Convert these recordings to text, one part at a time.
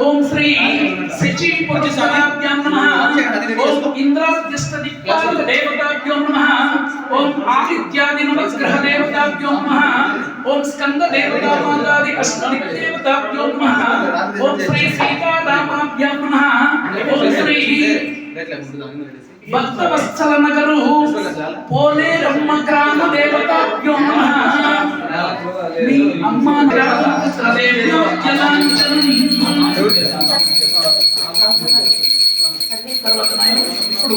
ओम श्री सचिव पूज्य सदाभ्यां नमः। ओम इंद्राध्यस्थ दिक्पाल देवताभ्यो नमः। ओम आदित्यादि नवग्रह देवताभ्यो नमः। ओम स्कंद देवता मातादि अष्टदिक देवताभ्यो नमः। ओम श्री सीता रामाभ्यां नमः। ओम श्री भक्तवत्सल नगरु पोले रम्म ग्राम देवताभ्यो नमः। తర్వాత ఇప్పుడు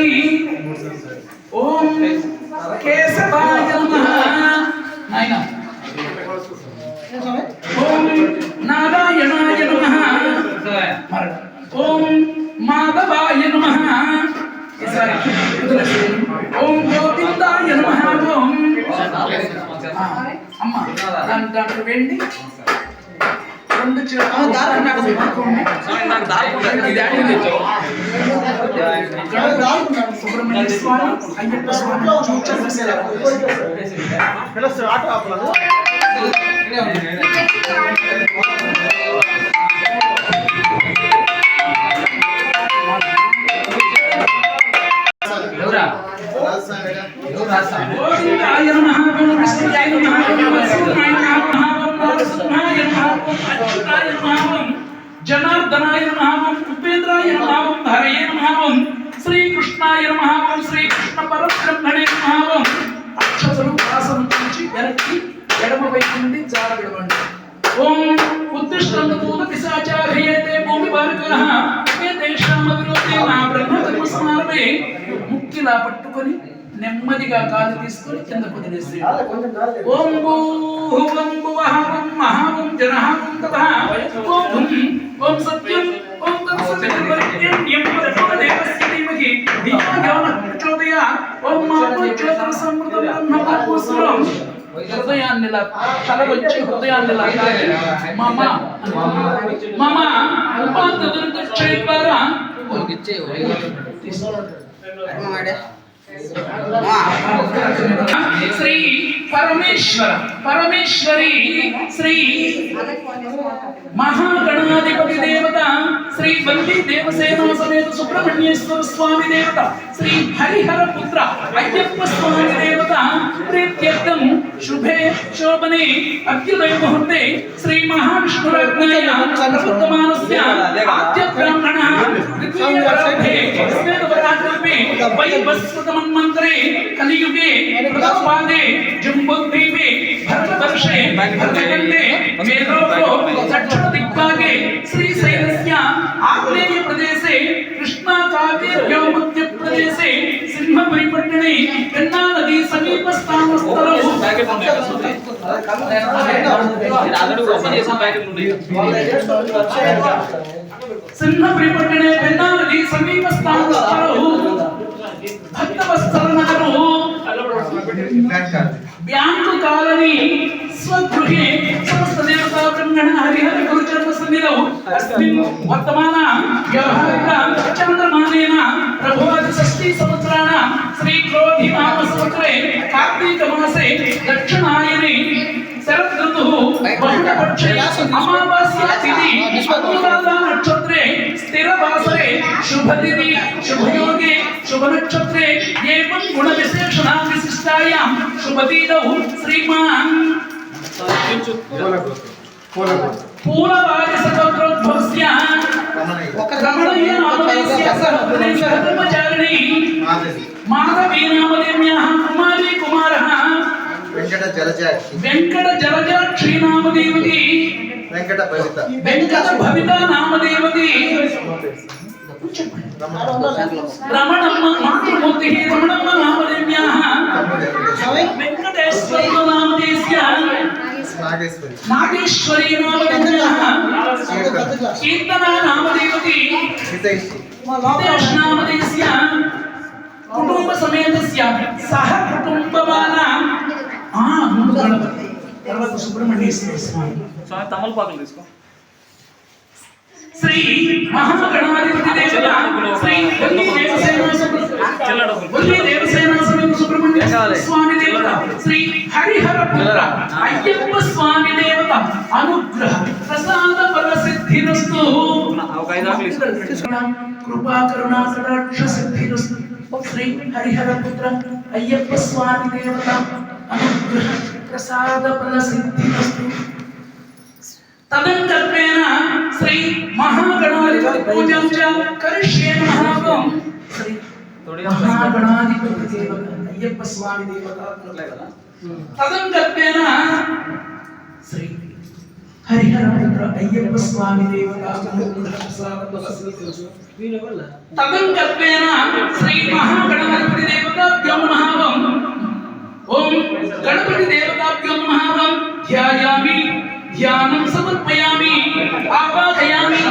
ఓం మాధవాయ నమః. ఈసారి. ఓం గోవిందాయ నమః. ఓం. అమ్మ దాని దాంట్లో వెళ్ళి రెండు. సుబ్రహ్మణ్య స్వామి అయ్యప్ప స్వామి. చూచారు జనార్దనాయ నమః ఉపేంద్రాయ నమః ఓం హరయే నమః శ్రీకృష్ణాయ నమః శ్రీకృష్ణ పరబ్రహ్మణే నమః. ఓం అక్షతలు వాసన నుంచి వెనక్కి ఎడమ వైపు నుండి జారవిడవండి ఓం ఉద్దిష్టం భూత పిశాచార్యేతే భూమి బాలకః ఏతేషాం అవిరోధే నా బ్రహ్మ బ్రహ్మకర్మ సమారభే ముక్కిలా పట్టుకొని నెమ్మదిగా కాలు తీసుకొని కిందకు వదిలేసి ఓం భూహువం భువః ఓం మహావం జనః ఓం తథా ఓం హుం ఓం సత్యం ఓం తత్సవితుర్వరేణ్యం భర్గో దేవస్య ధీమహి ధియో యో నః ప్రచోదయాత్ ఓం మాతో జ్యోతిర్సమృతం బ్రహ్మపూర్వం హృదయాన్ని ఇలా తల వచ్చి హృదయాన్ని ఇలా తాకి మమ మమ ఉపాంత దుర్గక్షయ ద్వారా శ్రీ పరమేశ్వర పరమేశ్వరి శ్రీ మహాగణాధిపతి దేవత శ్రీ బండి దేవసేనా సమేత సుబ్రహ్మణ్యేశ్వర స్వామి దేవత శ్రీ హరిహర పుత్ర అయ్యప్ప స్వామి దేవత ప్రీత్యర్థం ಶುಭೆ ಶೋಭನೆ ಅತ್ಯುದಯ ಮುಹೂರ್ತೆ ಶ್ರೀ ಮಹಾವಿಷ್ಣುರಾಜ್ಞಾಯ ಚಂದ್ರೋತ್ತಮಾನಸ್ಯ ಆದ್ಯ ಬ್ರಾಹ್ಮಣ ಋತ್ವೀಯರಾಭೆ ಸ್ವೇದವರಾಜರೂಪೆ ವೈ ವಸ್ವತಮನ್ಮಂತ್ರೆ ಕಲಿಯುಗೆ ಪ್ರತಾಪಾದೆ ಜುಂಬೋದ್ವೀಪೆ ಭರತವರ್ಷೆ ಭರತಗಂಡೆ ಮೇಧಾವೋ ದಕ್ಷಿಣ ದಿಕ್ಕಾಗೆ ಶ್ರೀ ಶೈಲಸ್ಯ ಆಗ್ನೇಯ ಪ್ರದೇಶೆ ಕೃಷ್ಣ ಕಾವೇರಿ ವ್ಯೋಮಧ್ಯ ಪ್ರದೇಶೆ ಸಿಂಹಪುರಿ ಪಟ್ಟಣೆ ಕನ್ನಾ నదీ సమీపస్థానస్థలో సింహపురి పట్టణే గంగా నదీ సమీపస్థానస్థలో భక్తవత్సల బ్యాంకు కాలని స్వగృహే సమస్త దేవతా బ్రహ్మణ హరిహర గురుచర్మ సన్నిధౌ అస్మిన్ వర్తమాన వ్యవహారిక బహుళపక్షే అమావాస్య తిథి అనురాధ నక్షత్రే స్థిర వాసరే శుభతిథి శుభయోగే శుభ నక్షత్రే ఏవం గుణ విశేషణ విశిష్టాయాం శుభతీదౌ శ్రీమాన్ పూలవారిసగోత్రోద్భవస్య రమణీయ నామధేయస్య సహోదరేణ వెంకట జలజాక్షి వెంకట జలజాక్షి నామదేవతి వెంకట భవిత వెంకట భవిత నామదేవతి రమణమ్మ మాతృమూర్తి రమణమ్మ నామదేవ్యాః వెంకటేశ్వర నామదేశ్య నాగేశ్వరి నాగేశ్వరి నామదేవ్యాః కీర్తనా నామదేవతి హితైషి నామదేశస్య కుటుంబ సమేతస్య సహ కుటుంబవాన ఆ ముందు గణపతి తర్వాత సుబ్రహ్మణ్యేశ్వర స్వామి స్వామి తమలపాకులు తీసుకో. శ్రీ మహాగణాధిపతి దేవత శ్రీ దేవసేన సుబ్రహ్మణ్య స్వామి దేవత శ్రీ హరిహర పుత్ర అయ్యప్ప స్వామి దేవత అనుగ్రహ ప్రసాద సిద్ధిరస్తు కృపా కరుణా కటాక్ష సిద్ధిరస్తు శ్రీ హరిహర పుత్ర అయ్యప్ప స్వామి దేవత अनुग्रहप्रसादफलसिद्धिरस्तु तदङ्कल्पेन श्री महागणाधिपतिपूजां च करिष्ये महाभं श्री महागणाधिपतिदेव अय्यप्पस्वामि देवतात्मकः तदङ्कल्पेन श्री ಹರಿಹರಪುತ್ರ ಅಯ್ಯಪ್ಪ ಸ್ವಾಮಿ ತದಂ ಕಲ್ಪೇನ ಶ್ರೀ ಮಹಾಗಣಪತಿ ದೇವತಾ ವ್ಯೋ ಮಹಾವಂ ओम गणपति देवताभ्यो नमः। ध्यायामि ध्यानं समर्पयामि आवाहयामि।